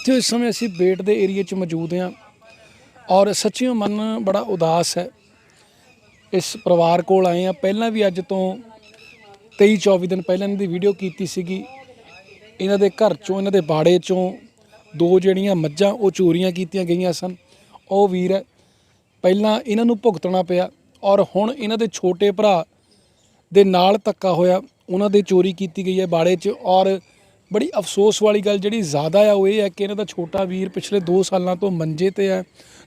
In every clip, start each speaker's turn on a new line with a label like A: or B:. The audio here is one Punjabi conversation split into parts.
A: ਇੱਥੇ ਇਸ ਸਮੇਂ ਅਸੀਂ ਬੇਟ ਦੇ ਏਰੀਆ 'ਚ ਮੌਜੂਦ ਹਾਂ ਔਰ ਸੱਚੀਓ ਮਨ ਬੜਾ ਉਦਾਸ ਹੈ। ਇਸ ਪਰਿਵਾਰ ਕੋਲ ਆਏ ਆ ਪਹਿਲਾਂ ਵੀ ਅੱਜ ਤੋਂ 23 24 ਦਿਨ ਪਹਿਲਾਂ ਇਹਨਾਂ ਦੀ ਵੀਡੀਓ ਕੀਤੀ ਸੀਗੀ। ਇਹਨਾਂ ਦੇ ਘਰ ਚੋਂ, ਇਹਨਾਂ ਦੇ ਬਾੜੇ ਚੋਂ ਦੋ ਜਿਹੜੀਆਂ ਮੱਝਾਂ, ਉਹ ਚੋਰੀਆਂ ਕੀਤੀਆਂ ਗਈਆਂ ਸਨ। ਉਹ ਵੀਰ ਹੈ ਪਹਿਲਾਂ ਇਹਨਾਂ ਨੂੰ ਭੁਗਤਣਾ ਪਿਆ ਔਰ ਹੁਣ ਇਹਨਾਂ ਦੇ ਛੋਟੇ ਭਰਾ ਦੇ ਨਾਲ ਧੱਕਾ ਹੋਇਆ। ਉਹਨਾਂ ਦੇ ਚੋਰੀ ਕੀਤੀ ਗਈ ਹੈ ਬਾੜੇ 'ਚ ਔਰ ਬੜੀ ਅਫਸੋਸ ਵਾਲੀ ਗੱਲ ਜਿਹੜੀ ਜ਼ਿਆਦਾ ਆ, ਉਹ ਇਹ ਹੈ ਕਿ ਇਹਨਾਂ ਦਾ ਛੋਟਾ ਵੀਰ ਪਿਛਲੇ 2 ਸਾਲਾਂ ਤੋਂ ਮੰਜੇ ਤੇ ਹੈ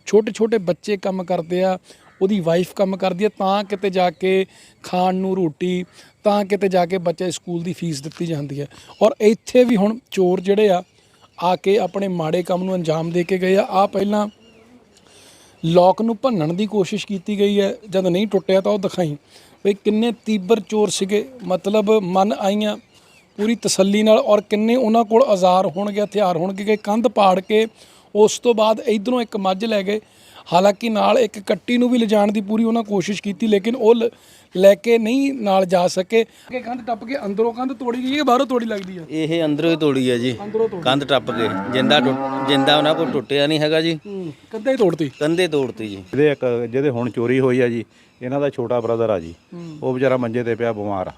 A: ਛੋਟੇ ਛੋਟੇ ਬੱਚੇ ਕੰਮ ਕਰਦੇ ਆ, ਉਹਦੀ ਵਾਈਫ ਕੰਮ ਕਰਦੀ ਹੈ ਤਾਂ ਕਿਤੇ ਜਾ ਕੇ ਖਾਣ ਨੂੰ ਰੋਟੀ, ਤਾਂ ਕਿਤੇ ਜਾ ਕੇ ਬੱਚੇ ਸਕੂਲ ਦੀ ਫੀਸ ਦਿੱਤੀ ਜਾਂਦੀ ਹੈ ਔਰ ਇੱਥੇ ਵੀ ਹੁਣ ਚੋਰ ਜਿਹੜੇ ਆ ਆ ਕੇ ਆਪਣੇ ਮਾੜੇ ਕੰਮ ਨੂੰ ਅੰਜਾਮ ਦੇ ਕੇ ਗਏ ਆ। ਆ ਪਹਿਲਾਂ ਲੋਕ ਨੂੰ ਭੰਨਣ ਦੀ ਕੋਸ਼ਿਸ਼ ਕੀਤੀ ਗਈ ਹੈ, ਜਦ ਨਹੀਂ ਟੁੱਟਿਆ ਤਾਂ ਉਹ ਦਿਖਾਈ। ਵੀ ਕਿੰਨੇ ਤੀਬਰ ਚੋਰ ਸੀਗੇ, ਮਤਲਬ ਮਨ ਆਈਆਂ ਪੂਰੀ ਤਸੱਲੀ ਨਾਲ ਔਰ ਕਿੰਨੇ ਉਹਨਾਂ ਕੋਲ ਔਜ਼ਾਰ ਹੋਣਗੇ ਹਥਿਆਰ ਹੋਣਗੇ ਕਿ ਕੰਧ ਪਾੜ ਕੇ ਉਸ ਤੋਂ ਬਾਅਦ ਇਧਰੋਂ ਇੱਕ ਮੱਝ ਲੈ ਗਏ। ਹਾਲਾਂਕਿ ਨਾਲ ਇੱਕ ਕੱਟੀ ਨੂੰ ਵੀ ਲਿਜਾਣ ਦੀ ਪੂਰੀ ਉਹਨਾਂ ਕੋਸ਼ਿਸ਼ ਕੀਤੀ ਲੇਕਿਨ ਉਹ ਲ- ਕੇ ਨਹੀਂ ਨਾਲ ਜਾ ਸਕੇ। ਕਿ ਕੰਧ ਟੱਪ ਕੇ ਅੰਦਰੋਂ ਕੰਧ ਤੋੜੀ ਗਈ ਹੈ ਬਾਹਰੋਂ ਤੋੜੀ ਲੱਗਦੀ ਹੈ
B: ਇਹ ਅੰਦਰੋਂ ਹੀ ਤੋੜੀ ਹੈ ਜੀ।
A: ਅੰਦਰੋਂ ਤੋੜੀ।
B: ਕੰਧ ਟੱਪ ਕੇ ਜਿੰਦਾ ਟੁੱਟ ਜਿੰਦਾ ਉਹਨਾਂ ਕੋਲ ਟੁੱਟਿਆ ਨਹੀਂ ਹੈਗਾ ਜੀ।
A: ਕੰਧੇ ਹੀ ਤੋੜਤੀ।
B: ਕੰਧੇ ਤੋੜਤੀ ਜੀ।
C: ਇਹਦੇ ਇੱਕ ਜਿਹਦੇ ਹੁਣ ਚੋਰੀ ਹੋਈ ਆ ਜੀ ਇਹਨਾਂ ਦਾ ਛੋਟਾ ਬ੍ਰਦਰ ਆ ਜੀ। ਉਹ ਵਿਚਾਰਾ ਮੰਜੇ ਤੇ ਪਿਆ ਬਿਮਾਰ ਆ।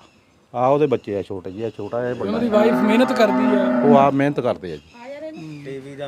C: ਆ ਉਹਦੇ ਬੱਚੇ ਆ ਛੋਟੇ ਜੀ ਆ ਛੋਟਾ ਜਿਹਾ
A: ਉਹਨਾਂ ਦੀ ਵਾਈਫ ਮਿਹਨਤ ਕਰਦੀ ਹੈ
C: ਉਹ ਆਪ ਮਿਹਨਤ ਕਰਦੇ ਆ ਜੀ।
B: ਟੀਵੀ ਦਾ